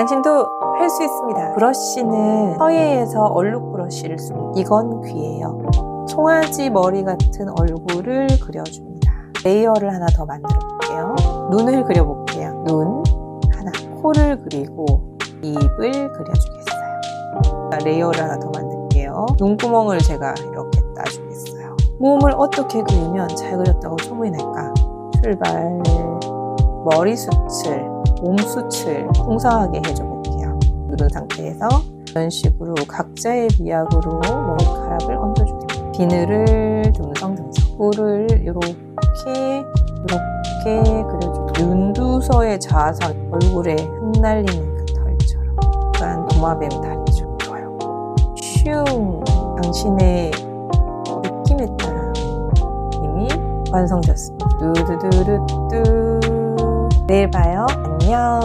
당신도 할 수 있습니다. 브러쉬는 서예에서 얼룩 브러쉬를 씁니다. 이건 귀예요. 송아지 머리 같은 얼굴을 그려줍니다. 레이어를 하나 더 만들어 볼게요. 눈을 그려볼게요. 눈 하나, 코를 그리고 입을 그려주겠어요. 레이어를 하나 더 만들게요. 눈구멍을 제가 이렇게 따주겠어요. 몸을 어떻게 그리면 잘 그렸다고 소문이 날까? 출발. 머리 수칠, 몸 수칠 풍성하게 해줘 볼게요. 누른 상태에서 이런 식으로 각자의 미약으로 머리카락을 얹어주세요. 비늘을 듬성듬성. 뿔을 이렇게 이렇게 그려주고 윤두서의 자상 얼굴에 흩날리는 그 털처럼 약간 도마뱀 다리죠. 좋아요. 슝 당신의 느낌에 따라 이미 완성되었습니다. 뚜두두루뚜 내일 봐요. 안녕.